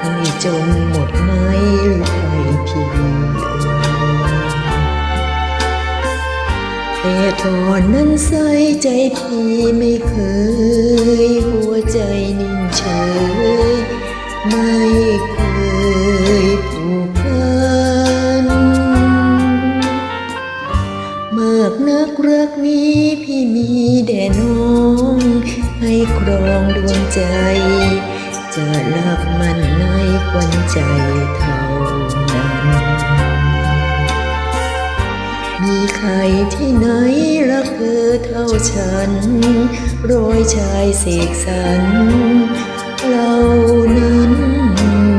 ให้จนหมดไม่เลยพี่แต่ตอนนั้นใส่ใจพี่ไม่เคย หัวใจนิ่งเฉย ไม่เคยผูกพันมากนักรักนี้พี่มีแด่น้อง ให้ครองดวงใจ จะรักมันในควันใจเท่านั้น มีใครที่ไหนรักเธอเท่าฉัน โรยชายเสกสรรเหล่านั้น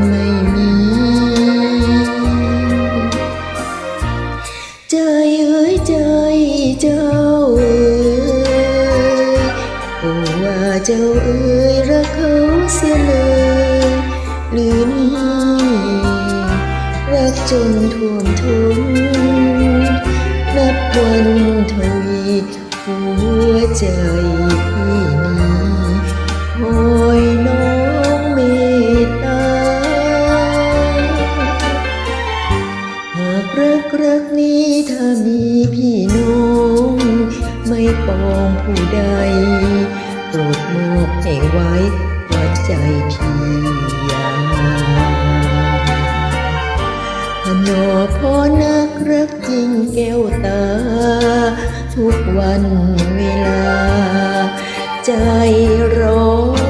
ไม่มี ใจเอ้ยใจเจ้าเอ้ยว่าเจ้าเอ้ยรักเขา เสียเลยหรือนี่รักจนท่วมท้นนับวันทวีหัวใจพี่นี้คอยน้องเมตตาหากรักรักนี้ถ้ามีพี่น้อง ไม่ปองผู้ใดโปรดมอบให้ไว้ วัดใจพี่ยาพนอพอนักรักจริงแก้วตา ทุกวันเวลา ใจร้อง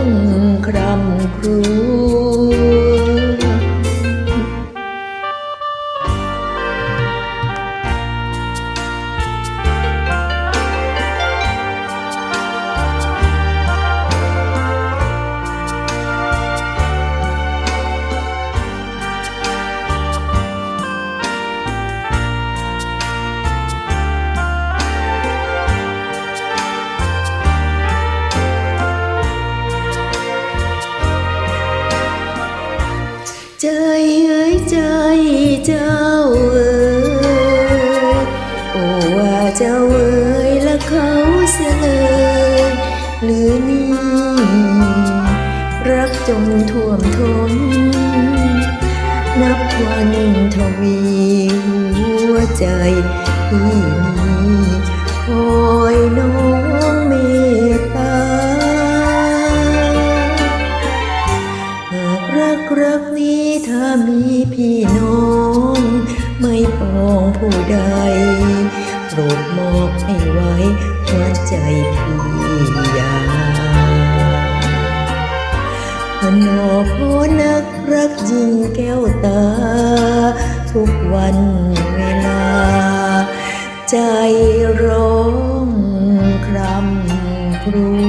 ใจเอ้ยใจเจ้าเอ้ยโอ้ว่าเจ้าเอ้ยและเขาเสียเลยหรือนี่รักจนท่วมท้นนับวันทวีหัวใจพี่นี้คอยน้อง ถ้ามีพี่น้อง ไม่ปองผู้ใดโปรดมอบให้ไว้หัวใจพี่ยาพนอพอนักรักจริงแก้วตา ทุกวันเวลา ใจร้องครำครว